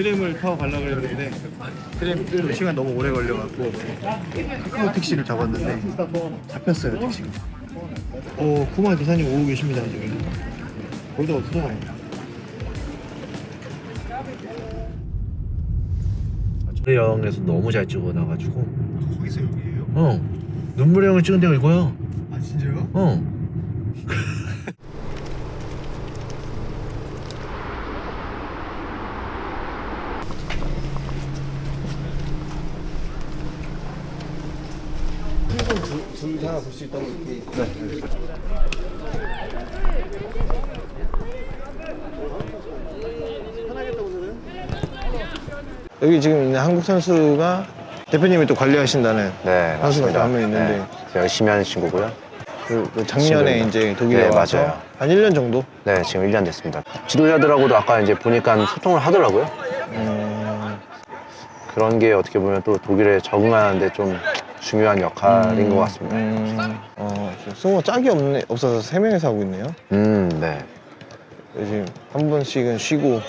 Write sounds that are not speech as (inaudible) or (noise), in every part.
트램을 타고 가려고 했는데 트램 좀 시간 너무 오래 걸려갖고 카카오 택시를 잡았는데 잡혔어요 택시가. 어 쿠마 기사님 오고 계십니다 지금 거기다 없어 저희 영에서 너무 잘 찍어놔가지고. 거기서 여기에요? 어. 눈물의 형을 찍은 데가 이거야. 아 진짜요? 어 둘다 볼수 있다고 이렇게 여기 지금 있는 한국 선수가 대표님이 또 관리하신다는 네, 선수가 맞습니다. 또한명 있는데 네, 열심히 하는 친구고요. 그, 그 작년에 친구입니다. 이제 독일에 네, 와서 맞아요. 한 1년 정도 네, 지금 1년 됐습니다. 지도자들하고도 아까 이제 보니까 소통을 하더라고요. 음, 그런 게 어떻게 보면 또 독일에 적응하는데 좀 중요한 역할인 것 같습니다. 음, 음, 어, 승호가 짝이 없네, 없어서 세 명이서 하고 있네요 네. 지금 한 번씩은 쉬고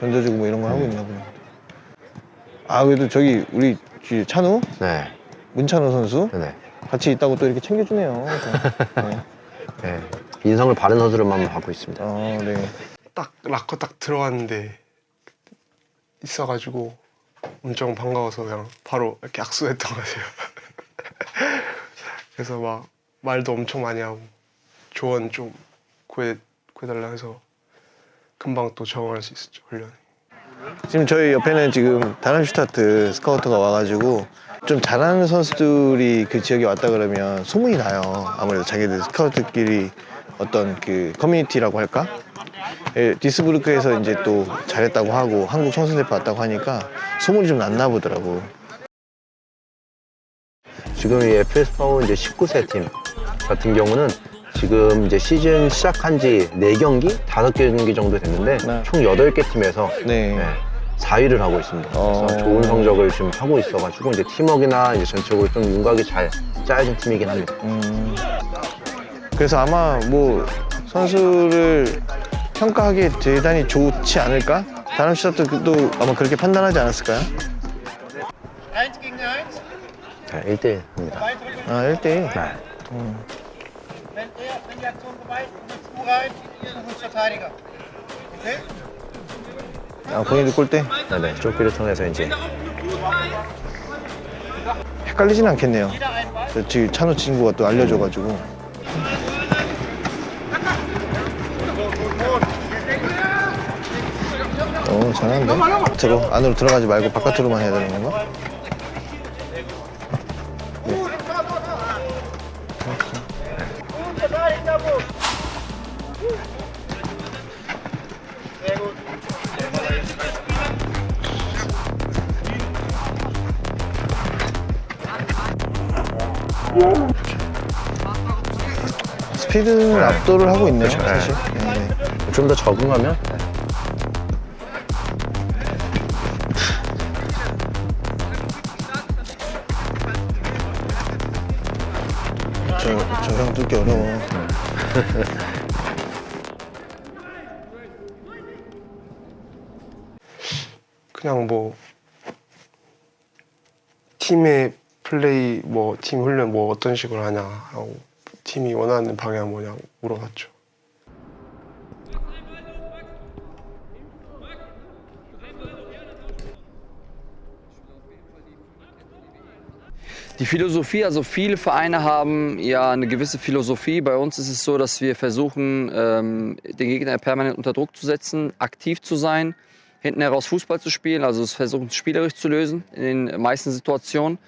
던져주고 뭐 이런 걸 하고 있나 보요 아 그래도 저기 우리 그 찬우 네. 문찬우 선수 네. 같이 있다고 또 이렇게 챙겨주네요. 네. (laughs) 네. 인성을 바른 선수로만 받고 있습니다. 어, 네. 딱 락커 딱 들어갔는데 있어가지고 엄청 반가워서 그냥 바로 이렇게 악수했던 것 같아요. 그래서 막 말도 엄청 많이 하고 조언 좀 구해 구해달라 해서 금방 또 적응할 수 있었죠 훈련. 지금 저희 옆에는 지금 다람슈타트 스카우터가 와가지고 좀 잘하는 선수들이 그 지역에 왔다 그러면 소문이 나요. 아무래도 자기들 스카우트끼리 어떤 그 커뮤니티라고 할까? 예, 디스부르크에서 이제 또 잘했다고 하고 한국 청소대표 왔다고 하니까 소문이 좀 났나 보더라고. 지금 이 FS 파워 이제 19세 팀 같은 경우는 지금 이제 시즌 시작한 지 4경기, 5경기 정도 됐는데 네. 총 8개 팀에서 네. 네, 4위를 하고 있습니다. 그래서 어. 좋은 성적을 지금 하고 있어가지고 이제 팀워크나 이제 전체적으로 좀 윤곽이 잘 짜여진 팀이긴 합니다. 음, 그래서 아마 뭐 선수를 평가하기 대단히 좋지 않을까? 다람슈타트도 아마 그렇게 판단하지 않았을까요? 네, 1대1입니다. 아, 1대1. 네. Okay? 아, 본인도 골대? 네네. 좁기를 통해서 이제 헷갈리진 않겠네요. 저 지금 찬호 친구가 또 알려줘가지고. 오, 잘하는데? 들어, 안으로 들어가지 말고 바깥으로만 해야 되는 건가? 스피드는 압도를 하고 있네요, 그렇죠. 사실. 네, 네. 좀 더 적응하면 저, 저랑 뚫기 어려워. 그냥 뭐 팀의 플레이 뭐 팀 훈련 뭐 어떤 식으로 하냐 하고 팀이 원하는 방향 뭐냐 물어봤죠. Die Philosophie, also viele Vereine haben ja eine gewisse Philosophie. Bei uns ist es so, dass wir versuchen, ähm, den Gegner permanent unter Druck zu setzen, aktiv zu sein, hinten heraus Fußball zu spielen, also es versuchen spielerisch zu lösen in den meisten Situationen.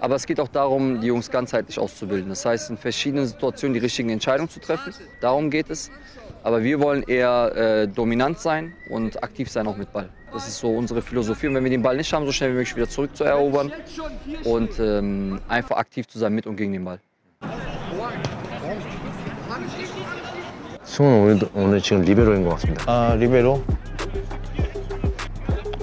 Aber es geht auch darum, die Jungs ganzheitlich auszubilden. Das heißt, in verschiedenen Situationen die richtigen Entscheidungen zu treffen. Darum geht es. Aber wir wollen eher äh, dominant sein und aktiv sein auch mit Ball. Das ist so unsere Philosophie. Und wenn wir den Ball nicht haben, so schnell wie möglich wieder zurückzuerobern und ähm, einfach aktiv zu sein mit und gegen den Ball. 승우는 오늘, 오늘 지금 리베로인 것 같습니다. 아 리베로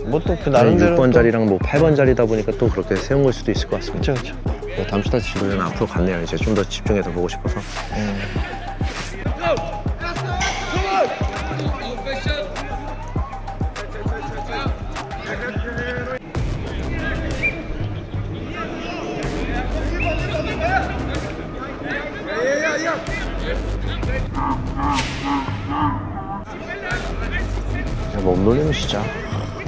뭐 또그 나름 나름대로 6번 자리랑 뭐 8번 자리다 보니까 또 그렇게 세운 걸 수도 있을 것 같습니다. 그렇죠 그렇죠 담슈타트 지구는 앞으로 갔네요. 이제 좀 더 집중해서 보고 싶어서. 몸놀림은 진짜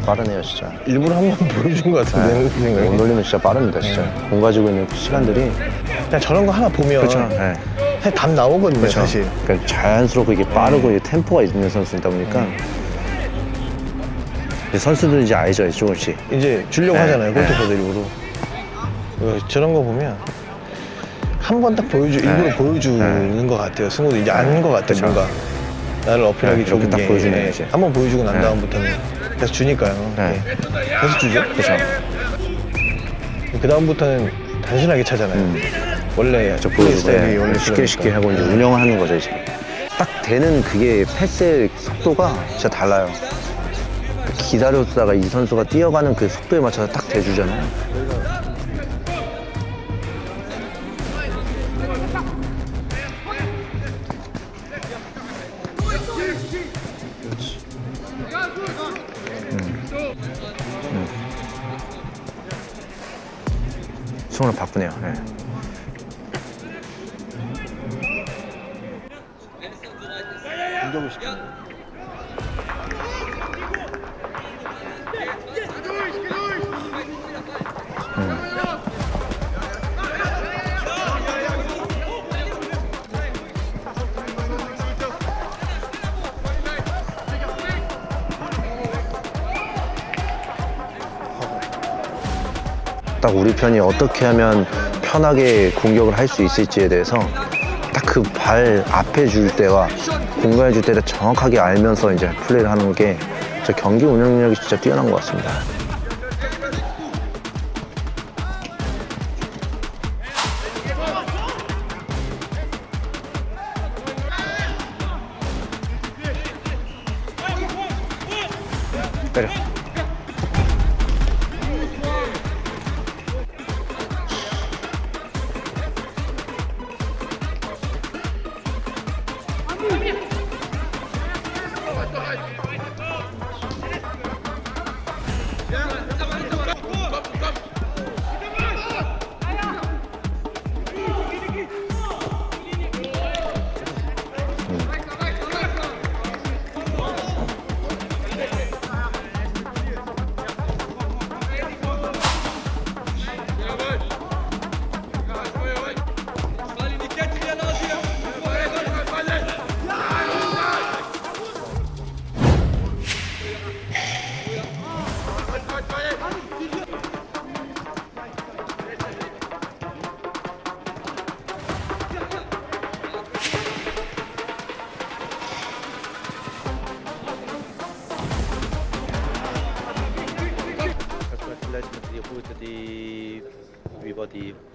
빠르네요, 진짜. 일부러 한 번 (laughs) 보여준 것 같은데 내 생각에 몸놀림은 진짜 빠릅니다, 진짜. 공 가지고 있는 그 시간들이. 그냥 저런 거 하나 보면 그렇죠. 네. 사실 답 나오거든요 그렇죠. 사실 그러니까 자연스럽고 이게 빠르고 이게 템포가 있는 선수이다 보니까 이제 선수들은 이제 알죠, 이제 조금씩. 이제 주려고 네, 하잖아요 네. 골키퍼들 일부러 어, 저런 거 보면 한 번 딱 보여주 일부러 네. 보여주는 것 같아요 승우도 이제 아는 것 같아 그렇죠. 뭔가 나를 어필하기 네, 이렇게 좋은 딱게 보여주네요, 이제. 한번 보여주고 난 네. 다음부터는 계속 주니까요 네. 네. 계속 주죠 그렇죠. 그 다음부터는 단순하게 차잖아요 음. 원래 저 보여주고 스타일이 원래 쉽게. 쉽게 하고 이제 운영을 하는 거죠, 이제. 딱 되는 그게 패스의 속도가 진짜 달라요. 기다렸다가 이 선수가 뛰어가는 그 속도에 맞춰서 딱 대주잖아요. 손을 바꾸네요. 예. 딱 우리 편이 어떻게 하면 편하게 공격을 할 수 있을지에 대해서 딱 그 발 앞에 줄 때와 공간에 줄 때를 정확하게 알면서 이제 플레이를 하는 게저 경기 운영력이 진짜 뛰어난 것 같습니다.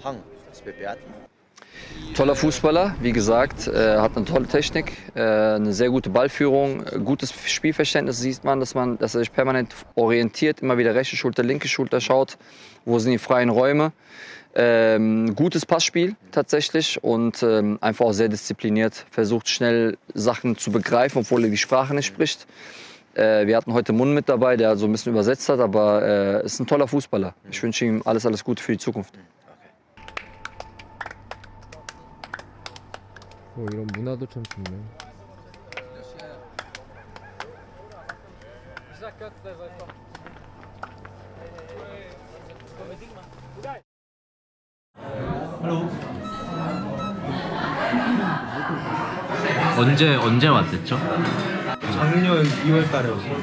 Hang das bewerten. Toller Fußballer, wie gesagt, äh, hat eine tolle Technik, äh, eine sehr gute Ballführung, gutes Spielverständnis sieht man, dass man, dass er sich permanent orientiert, immer wieder rechte Schulter, linke Schulter schaut, wo sind die freien Räume. Ähm, gutes Passspiel tatsächlich und ähm, einfach auch sehr diszipliniert, versucht schnell Sachen zu begreifen, obwohl er die Sprache nicht spricht. Äh, wir hatten heute Mund mit dabei, der so ein bisschen übersetzt hat, aber äh, ist ein toller Fußballer. Ich wünsche ihm alles, alles Gute für die Zukunft. 뭐 이런 문화도 참 좋네. 언제 언제 왔댔죠? 작년 2월 달에 왔어요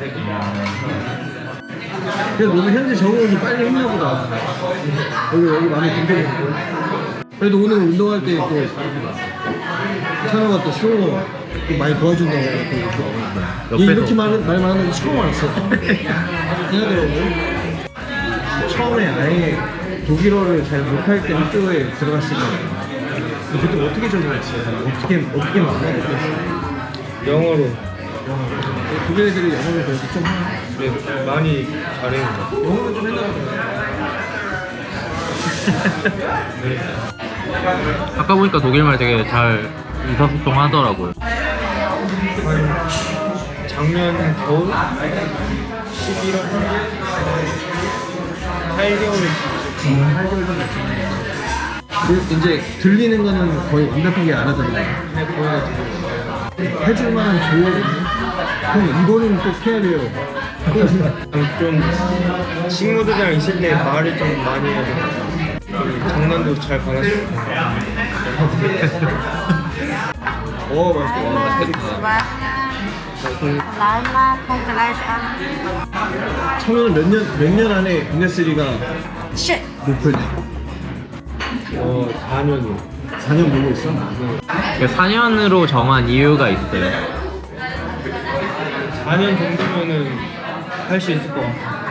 그래도 너무 현재 적응이 빨리 했나 보다 여기 여기 많이 든든했고 그래도 오늘 운동할 때또 또쇼또 많이 도와준다고 해갖고 이렇게 옆에서. 이렇게 말, 말 많은 거 처음 알았어 (laughs) 대하더라고요 처음에 아예 독일어를 잘 못할 때 학교에 들어갔을 때 그때 어떻게 적응했어요? 어떻게 어떻게 만나겠어요? 영어로 독일 애들이 영어를 그래도 좀 네, 많이 잘해요. 영어는 좀 했나 보다 (laughs) 아까 보니까 독일말 되게 잘 의사소통 하더라고요. 작년 겨울? 11월 8개월 그 이제 들리는 거는 거의 완벽하게 알아듣는 해줄 만한 조언이 형 이거는 꼭 해야 돼요. 좀 친구들이랑 있을 때 말을 좀 많이 해야 돼요. 좀 장난도 잘 받아주고 (laughs) 어 맛있다 Lama, kung kalasa. 청년은 몇년 몇 년 안에 분데스리가 Shit. 목표냐 어 4년이요. 4년 보고 있어 4년으로 정한 이유가 있어요. 4년 정도면은 할 수 있을 것 같아